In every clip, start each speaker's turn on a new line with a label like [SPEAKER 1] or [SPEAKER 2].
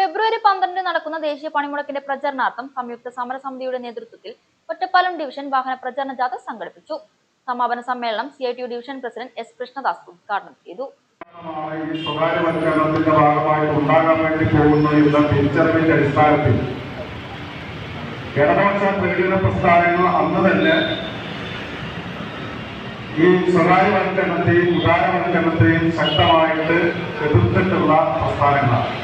[SPEAKER 1] ഫെബ്രുവരി പന്ത്രണ്ടിന് നടക്കുന്ന ദേശീയ പണിമുടക്കിന്റെ പ്രചരണാർത്ഥം സംയുക്ത സമരസമിതിയുടെ നേതൃത്വത്തിൽ ഒറ്റപ്പാലം ഡിവിഷൻ വാഹന പ്രചരണ ജാഥ സംഘടിപ്പിച്ചു. സമാപന സമ്മേളനം C I T division president S Krishnadas ഉദ്ഘാടനം ചെയ്തു.
[SPEAKER 2] സ്വകാര്യവൽക്കരണത്തിന്റെ ഭാഗമായി ഉണ്ടാകാൻ വേണ്ടി പോകുന്ന എന്ന തിരിച്ചറിവിന്റെ അടിസ്ഥാനത്തിൽ ഇടതുപക്ഷ പ്രകടന പ്രസ്ഥാനങ്ങൾ അന്ന് തന്നെ ഈ സ്വകാര്യവൽക്കരണത്തെയും ഉദാരവൽക്കരണത്തെയും ശക്തമായിട്ട് എതിർത്തിട്ടുള്ള പ്രസ്ഥാനങ്ങളാണ്.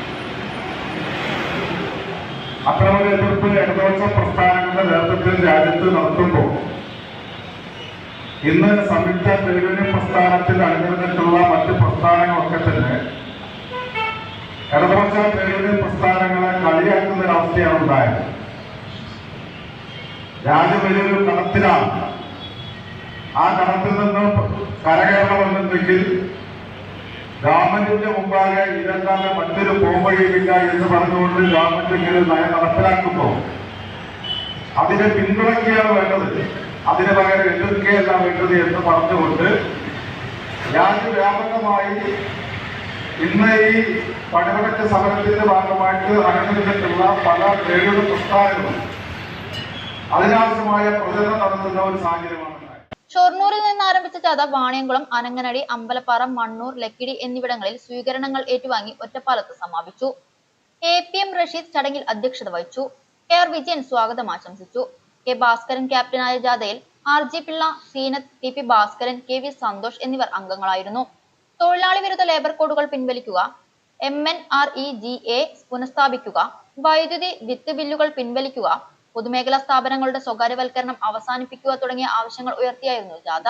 [SPEAKER 2] അത്തരമൊരു എതിർപ്പ് ഇടതുപക്ഷ പ്രസ്ഥാനങ്ങളുടെ നേതൃത്വത്തിൽ രാജ്യത്ത് നടത്തുമ്പോൾ ഇന്ന് സംയുക്ത തെരുവിന് പ്രസ്ഥാനത്തിൽ അണിനിരന്നിട്ടുള്ള മറ്റ് പ്രസ്ഥാനങ്ങളൊക്കെ തന്നെ ഇടതുപക്ഷ തെരുവിന് പ്രസ്ഥാനങ്ങളെ കളിയാക്കുന്ന ഒരവസ്ഥയാണ് ഉണ്ടായത്. രാജ്യം വലിയൊരു കടത്തിലാണ്. ആ കടത്തിൽ നിന്ന് കരകയറണമെന്നുണ്ടെങ്കിൽ ഗവൺമെന്റിന്റെ മുമ്പാകെ ഇതല്ലാതെ മറ്റൊരു പോംവഴിയില്ല എന്ന് പറഞ്ഞുകൊണ്ട് ഗവൺമെന്റ് ഇങ്ങനെ നയം നടപ്പിലാക്കുമ്പോൾ അതിനെ പിന്തുണയ്ക്കുകയാണ് വേണ്ടത് അതിന് പകരം എതിർക്കുകയല്ല വേണ്ടത് എന്ന് പറഞ്ഞുകൊണ്ട് രാജ്യവ്യാപകമായി ഇന്ന് ഈ പണിമുടക്ക് സമരത്തിന്റെ ഭാഗമായിട്ട് അണിനിരന്നിട്ടുള്ള പല ട്രേഡുകൾ പ്രസ്ഥാനങ്ങളും അതിനാവശ്യമായ പ്രചരണം നടത്തുന്ന ഒരു സാഹചര്യമാണ്.
[SPEAKER 1] ഷൊർണൂരിൽ നിന്ന് ആരംഭിച്ച ജാഥ വാണിയംകുളം അനങ്ങനടി അമ്പലപ്പാറ മണ്ണൂർ ലക്കിടി എന്നിവിടങ്ങളിൽ സ്വീകരണങ്ങൾ ഏറ്റുവാങ്ങി ഒറ്റപ്പാലത്ത് സമാപിച്ചു. എ പി എം റഷീദ് ചടങ്ങിൽ അധ്യക്ഷത വഹിച്ചു. കെ ആർ വിജയൻ സ്വാഗതം ആശംസിച്ചു. കെ ഭാസ്കരൻ ക്യാപ്റ്റനായ ജാഥയിൽ R G Pillai Zeenath T P Bhaskaran K V Santhosh എന്നിവർ അംഗങ്ങളായിരുന്നു. തൊഴിലാളി വിരുദ്ധ ലേബർ കോഡുകൾ പിൻവലിക്കുക M N R E G A പുനഃസ്ഥാപിക്കുക വൈദ്യുതി വിത്ത് ബില്ലുകൾ പിൻവലിക്കുക പൊതുമേഖലാ സ്ഥാപനങ്ങളുടെ സ്വകാര്യവൽക്കരണം അവസാനിപ്പിക്കുക തുടങ്ങിയ ആവശ്യങ്ങൾ ഉയർത്തിയായിരുന്നു ജാഥ.